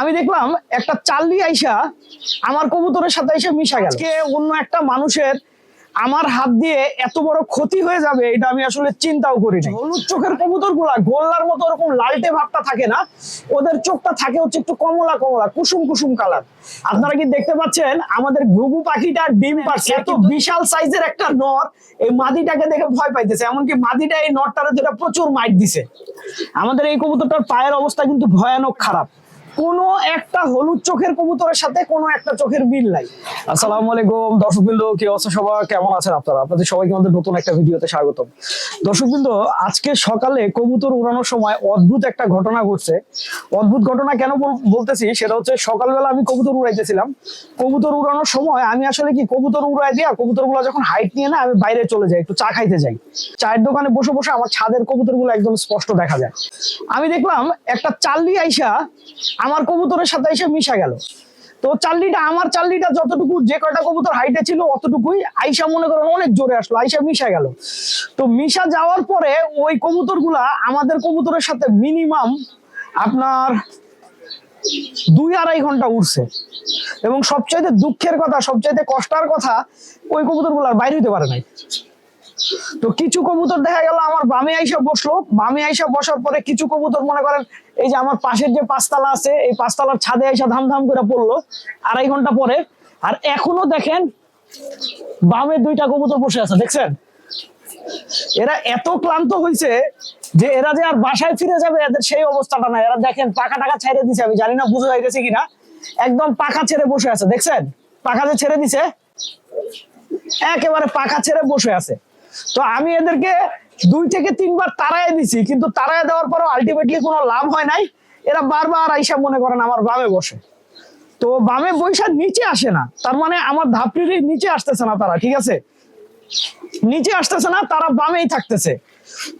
আমি দেখলাম একটা চাল্লি আইসা আমার কবুতরের সাথে এসে মিশা গেল। অন্য একটা মানুষের আমার হাত দিয়ে এত বড় ক্ষতি হয়ে যাবে এটা আমি আসলে চিন্তাও করি না হলুদ চোখের কবুতরগুলা গোল্লার মতো ওরকম লালটে ভাবটা থাকে না ওদের চোখটা থাকে হচ্ছে একটু কমলা কমলা কুসুম কুসুম কালার। আপনারা কি দেখতে পাচ্ছেন আমাদের ঘুঘু পাখিটা ডিম পাচ্ছে এত বিশাল সাইজের একটা নর এই মাদিটাকে দেখে ভয় পাইতেছে এমনকি মাদিটা এই নরটারে যেটা প্রচুর মাইট দিছে। আমাদের এই কবুতরটার পায়ের অবস্থা কিন্তু ভয়ানক খারাপ। কোনো একটা হলুদ চোখের কবুতরের সাথে কোনো একটা চোখের মিল নাই। আসসালামু আলাইকুম, দর্শকবৃন্দ, কি অবস্থা কেমন আছেন আপনারা? আপনাদের সবাইকে আমাদের নতুন একটা ভিডিওতে স্বাগতম। দর্শকবৃন্দ, আজকে সকালে কবুতর উড়ানোর সময় অদ্ভুত একটা ঘটনা ঘটছে। অদ্ভুত ঘটনা কেন বলতেছি? সেটা হচ্ছে সকালবেলা আমি কবুতর উড়াইতেছিলাম। কবুতর উড়ানোর সময় আমি আসলে কি কবুতর উড়াই দিয়া কবুতরগুলো যখন হাইট নিয়ে না, আমি বাইরে চলে যাই, একটু চা খাইতে যাই। চায়ের দোকানে বসে বসে আমার ছাদের কবুতরগুলো একদম স্পষ্ট দেখা যায়। আমি দেখলাম একটা চাল্লি আইসা আমার কবুতরের সাথে এসে মিশা গেল। তো চাল্লিটা আমার চাল্লিটা যতটুকু যে কয়টা কবুতর হাইটে ছিল অতটুকুই আইসা মনে করেন অনেক জোরে আসলো, আইসা মিশা গেল। তো মিশা যাওয়ার পরে ওই কবুতরগুলা আমাদের কবুতরের সাথে মিনিমাম আপনার দুই আড়াই ঘণ্টা উঠছে এবং সবচাইতে দুঃখের কথা, সবচাইতে কষ্টার কথা, ওই কবুতরগুলো আর বাইরে হইতে পারে নাই। তো কিছু কবুতর দেখা গেল, আমার বামে আইসা বসল। বামে আইসা বসার পরে কিছু কবুতর মনে করেন, এই যে আমার পাশের যে পাঁচতলা আছে, এই পাঁচতলার ছাদে আইসা ধাম ধাম করে পড়ল আড়াই ঘণ্টা পরে। আর এখনও দেখেন, বামে দুইটা কবুতর বসে আছে, দেখছেন? এরা এত ক্লান্ত হয়েছে যে এরা যে আর বাসায় ফিরে যাবে, এদের সেই অবস্থাটা না। এরা দেখেন, পাখা টাকা ছেড়ে দিছে, আমি জানি না বুঝে যাইতেছে কিনা। একদম পাখা ছেড়ে বসে আছে, দেখছেন? পাখা যে ছেড়ে দিছে, একেবারে পাখা ছেড়ে বসে আছে। তো আমি এদেরকে দুই থেকে তিনবার তাড়ায় দিছি, কিন্তু তাড়ায় দেওয়ার পরও আলটিমেটলি কোনো লাভ হয় নাই। এরা বারবার আইসা মনে করেন আমার বামে বসে। তো বামে বৈশা নিচে আসে না, তার মানে আমার ধাপটির নিচে আসতেছে না তারা, ঠিক আছে? নিচে আসতেছে না, তারা বামেই থাকতেছে।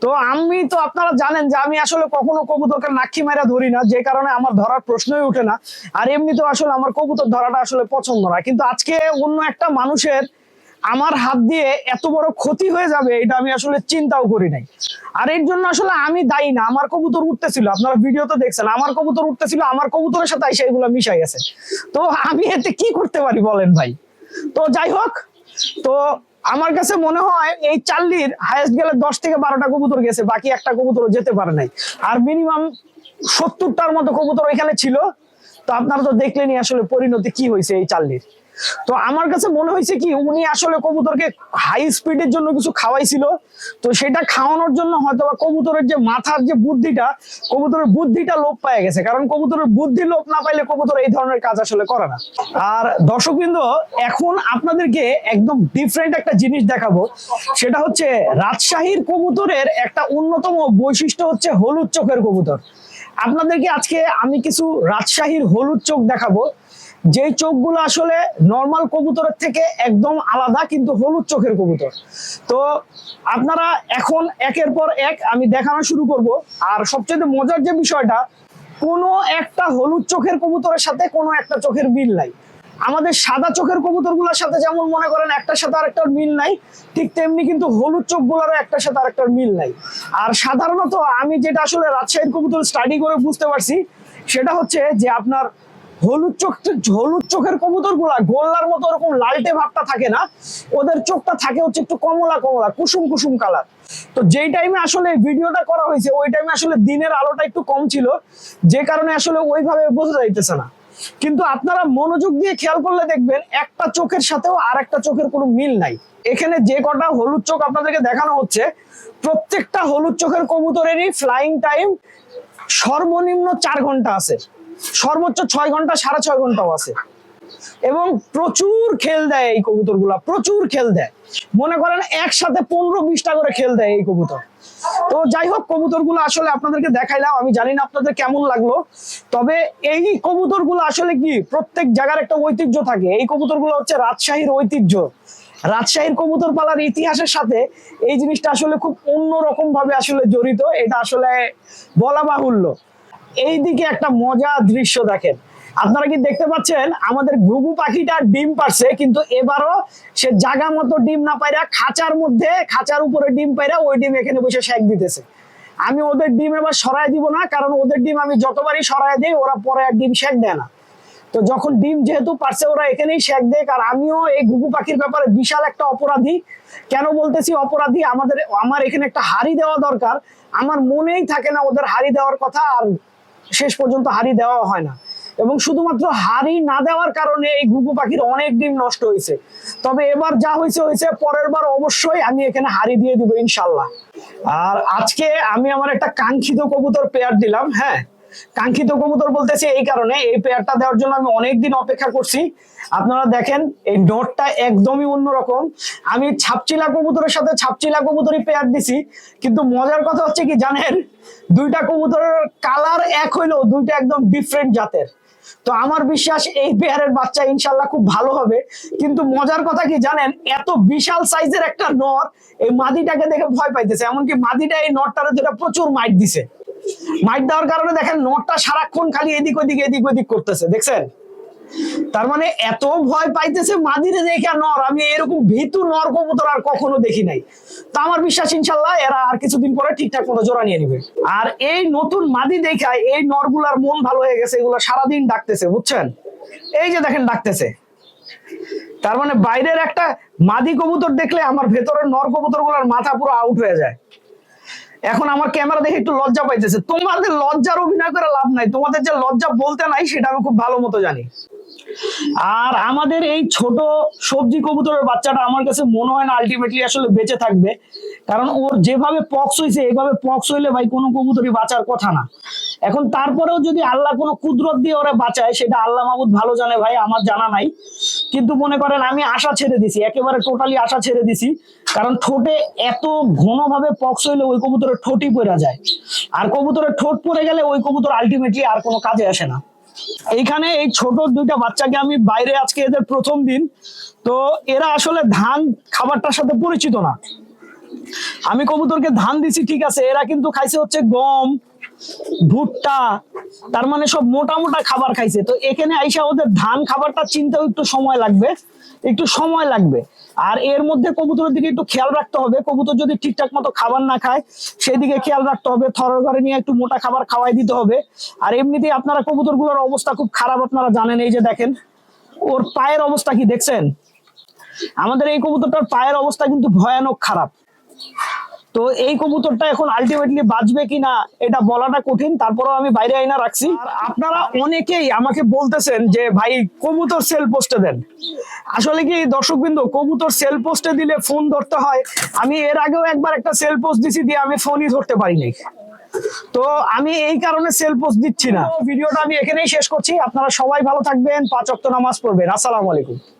তো আমি তো আপনারা জানেন যে আমি আসলে কখনো কবুতরকে নাক্ষি মারা ধরি না, যে কারণে আমার ধরার প্রশ্নই উঠে না। আর এমনিতেও আসলে আমার কবুতর ধরাটা আসলে পছন্দ না। কিন্তু আজকে অন্য একটা মানুষের আমার হাত দিয়ে এত বড় ক্ষতি হয়ে যাবে, এটা আমি আসলে চিন্তাও করি নাই। আর এর জন্য আসলে আমি দায়ী না, আমার কবুতর উঠতেছিল, আপনারা ভিডিওতে দেখছেন, আমার কবুতর উঠতেছিল, আমার কবুতরের সাথে এসে এগুলো মিশাই গেছে। তো আমি এতে কি করতে পারি বলেন ভাই? তো যাই হোক, তো আমার কাছে মনে হয় এই চাল্লির হায়েস্ট গেলে দশ থেকে বারোটা কবুতর গেছে, বাকি একটা কবুতর যেতে পারে নাই। আর মিনিমাম সত্তরটার মতো কবুতর এখানে ছিল। তো আপনারা তো দেখলেনই আসলে পরিণতি কি হয়েছে এই চাল্লির। তো আমার কাছে মনে হয়েছে কি, উনি আসলে কবুতরকে হাই স্পিডের জন্য কিছু খাওয়াইছিল। তো সেটা খাওয়ানোর জন্য হয়তো বা কবুতরের যে মাথার যে বুদ্ধিটা, কবুতরের বুদ্ধিটা লোপ পায় গেছে। কারণ কবুতরের বুদ্ধি লোপ না পাইলে কবুতর এই ধরনের কাজ আসলে করে না। আর দর্শকবৃন্দ, এখন আপনাদেরকে একদম ডিফারেন্ট একটা জিনিস দেখাবো। সেটা হচ্ছে রাজশাহীর কবুতরের একটা অন্যতম বৈশিষ্ট্য হচ্ছে হলুদ চোখের কবুতর। আপনাদেরকে আজকে আমি কিছু রাজশাহীর হলুদ চোখ দেখাবো। যেই চোখগুলো আসলে নর্মাল কবুতরের থেকে একদম আলাদা, কিন্তু হলুদ চোখের কবুতর। তো আপনারা এখন একের পর এক আমি দেখানো শুরু করব। আর সবচেয়ে মজার যে বিষয়টা, কোনো একটা হলুদ চোখের কবুতরের সাথে কোনো একটা চোখের মিল নাই। আমাদের সাদা চোখের কবুতরগুলোর সাথে যেমন মনে করেন একটার সাথে আরেকটার মিল নাই, ঠিক তেমনি কিন্তু হলুদ চোখগুলোরও একটার সাথে আরেকটার মিল নাই। আর সাধারণত আমি যেটা আসলে রাজশাহীর কবুতর স্টাডি করে বুঝতে পারছি, সেটা হচ্ছে যে আপনার হলুদ চোখ হলুদ চোখের কবুতরগুলা গোল্লার মতো ওরকম লালটে ভাবটা থাকে না। ওদের চোখটা থাকে হচ্ছে একটু কমলা কমলা, কুসুম কুসুম কালার। তো যেই টাইমে আসলে ভিডিওটা করা হয়েছে, ওই টাইমে আসলে দিনের আলোটা একটু কম ছিল। যে কারণে আসলে ওইভাবে বোঝা যাইতেছে না। কিন্তু আপনারা মনোযোগ দিয়ে খেয়াল করলে দেখবেন, একটা চোখের সাথেও আর একটা চোখের কোনো মিল নাই। এখানে যে কটা হলুদ চোখ আপনাদেরকে দেখানো হচ্ছে, প্রত্যেকটা হলুদ চোখের কবুতরেরই ফ্লাইং টাইম সর্বনিম্ন চার ঘণ্টা আছে। সর্বোচ্চ ছয় ঘণ্টা, সাড়ে ছয় ঘন্টাও আছে। এবং প্রচুর খেল দেয় এই কবুতর প্রচুর খেল দেয়। মনে করেন একসাথে পনেরো বিশটা করে খেল দেয় এই কবুতর। তো যাই হোক কবুতরগুলো আসলে আপনাদেরকে দেখাইলাম, আমি জানি না আপনাদের কেমন লাগল। তবে এই কবুতরগুলো আসলে কি, প্রত্যেক জায়গার একটা ঐতিহ্য থাকে। এই কবুতরগুলো হচ্ছে রাজশাহীর ঐতিহ্য। রাজশাহীর কবুতর পালার ইতিহাসের সাথে এই জিনিসটা আসলে খুব অন্যরকম ভাবে আসলে জড়িত। এটা আসলে বলা বাহুল্য। এইদিকে একটা মজা দৃশ্য দেখেন। আপনারা কি দেখতে পাচ্ছেন? আমাদের ঘুঘু পাখিটা ডিম পারছে কিন্তু এবারও সে জায়গা মতো ডিম না পাইরা খাঁচার মধ্যে, খাঁচার উপরে ডিম পাইরা ওই ডিম এখানে বসে শেক দিতেছে। আমি ওদের ডিম এবার সরাই দিব না, কারণ ওদের ডিম আমি যতবারই সরাই দিই, ওরা পরে আর ডিম শেক দেয় না। তো যখন ডিম যেহেতু পারছে ওরা এখানেই শেক দেয়, আর আমিও এই ঘুঘু পাখির ব্যাপারে বিশাল একটা অপরাধী। কেন বলতেছি অপরাধী? আমাদের, আমার এখানে একটা হাড়ি দেওয়া দরকার। আমার মনেই থাকে না ওদের হাড়ি দেওয়ার কথা, আর শেষ পর্যন্ত হাড়ি দেওয়া হয় না। এবং শুধুমাত্র হাড়ি না দেওয়ার কারণে এই ঘুঘু পাখির অনেক ডিম নষ্ট হয়েছে। তবে এবার যা হয়েছে হয়েছে, পরের বার অবশ্যই আমি এখানে হাড়ি দিয়ে দিব ইনশাল্লাহ। আর আজকে আমি আমার একটা কাঙ্ক্ষিত কবুতর পেয়ার দিলাম হ্যাঁ? কাঙ্ক্ষিত কবুতর বলতেছি এই কারণে, এই পেয়ারটা দেওয়ার জন্য আমি অনেকদিন অপেক্ষা করছি। আপনারা দেখেন, এই নোটটা একদমই অন্যরকম। আমি ছাপচিলা কবুতরের সাথে ছাপচিলা কবুতরই পেয়ার দিছি, কিন্তু মজার কথা হচ্ছে কি জানেন, দুইটা কবুতরের কালার এক হইলেও দুইটা একদম ডিফারেন্ট জাতের। তো আমার বিশ্বাস এই পেয়ারের বাচ্চা ইনশাল্লাহ খুব ভালো হবে। কিন্তু মজার কথা কি জানেন, এত বিশাল সাইজের একটা নর এই মাদিটাকে দেখে ভয় পাইতেছে। এমনকি মাদিটা এই নটটারে যেটা প্রচুর মাইট দিছে। মাইট দেওয়ার কারণে দেখেন নটটা সারাক্ষণ খালি এদিক ওদিক এদিক ওদিক করতেছে, দেখছেন? তার মানে এত ভয় পাইতেছে মাদিরে দেখে নর। আমি এরকম ভীতু নর কবুতর আর কখনো দেখি নাই। তো আমার বিশ্বাস, ইনশাল্লাহ, এরা আর কিছুদিন পরে ঠিকঠাক মতো জোড়া নিয়ে নিবে। আর এই নতুন মাদি দেখায় এই নরগুলার মন ভালো হয়ে গেছে, এগুলো সারাদিন ডাকতেছে, বুঝছেন? এই যে দেখেন ডাকতেছে। তার মানে বাইরের একটা মাদি কবুতর দেখলে আমার ভেতরের নর কবুতরগুলার মাথা পুরো আউট হয়ে যায়। এখন আমার ক্যামেরা দেখে একটু লজ্জা পাইতেছে। তোমাদের লজ্জার অভিনয় করে লাভ নাই। তোমাদের যে লজ্জা বলতে নাই, সেটা আমি খুব ভালো মতো জানি। আর আমাদের এই ছোট সবজি কবুতরের বাচ্চাটা আমার কাছে মনে হয় না আলটিমেটলি আসলে বেঁচে থাকবে। কারণ ওর যেভাবে পক্স হয়েছে এইভাবে পক্স হইলে ভাই কোনো কবুতরই বাঁচার কথা না। এখন তারপরেও যদি আল্লাহ কোনো কুদরত দিয়ে ওরা বাঁচায়, সেটা আল্লাহ মাহমুদ ভালো জানে ভাই, আমার জানা নাই। কিন্তু মনে করেন আমি আশা ছেড়ে দিছি, একেবারে টোটালি আশা ছেড়ে দিছি। কারণ ঠোঁটে এত ঘনভাবে পক্স হইলে ওই কবুতরের ঠোঁটই পড়ে যায়। আর কবুতরের ঠোঁট পড়ে গেলে ওই কবুতর আলটিমেটলি আর কোনো কাজে আসে না। এইখানে এই ছোট দুইটা বাচ্চাকে আমি বাইরে আজকে এদের প্রথম দিন। তো এরা আসলে ধান খাবারটার সাথে পরিচিত না। আমি কবুতরকে ধান দিছি, ঠিক আছে, এরা কিন্তু খাইছে হচ্ছে গম ভুট্টা, তার মানে সব মোটা মোটা খাবার খাইছে। তো এখানে আইসা ওদের ধান খাবারটা চিনতেও একটু সময় লাগবে, একটু সময় লাগবে। আর এর মধ্যে কবুতরের দিকে একটু খেয়াল রাখতে হবে, কবুতর যদি ঠিকঠাক মতো খাবার না খায় সেই দিকে খেয়াল রাখতে হবে, থরের ঘরে নিয়ে একটু মোটা খাবার খাওয়াই দিতে হবে। আর এমনিতেই আপনারা কবুতরগুলোর অবস্থা খুব খারাপ, আপনারা জানেন, এই যে দেখেন, ওর পায়ের অবস্থা কি দেখছেন? আমাদের এই কবুতরটার পায়ের অবস্থা কিন্তু ভয়ানক খারাপ। তো এই কবুতরটা এখন আলটিমেটলি বাঁচবে কিনা এটা বলাটা কঠিন তারপরেও আমি বাইরে আইনা রাখছি। আপনারা অনেকেই আমাকে বলতেছেন যে ভাই কবুতর সেল পোস্টে দেন। আসলে কি দর্শকবৃন্দ কবুতর সেল পোস্টে দিলে ফোন ধরতে হয়। আমি এর আগেও একবার একটা সেল পোস্ট দিছি দিয়ে আমি ফোনই ধরতে পারিনি। তো আমি এই কারণে সেল পোস্ট দিচ্ছি না। ভিডিওটা আমি এখানেই শেষ করছি। আপনারা সবাই ভালো থাকবেন পাঁচ অক্ট নামাজ পড়বেন। আসসালামু আলাইকুম।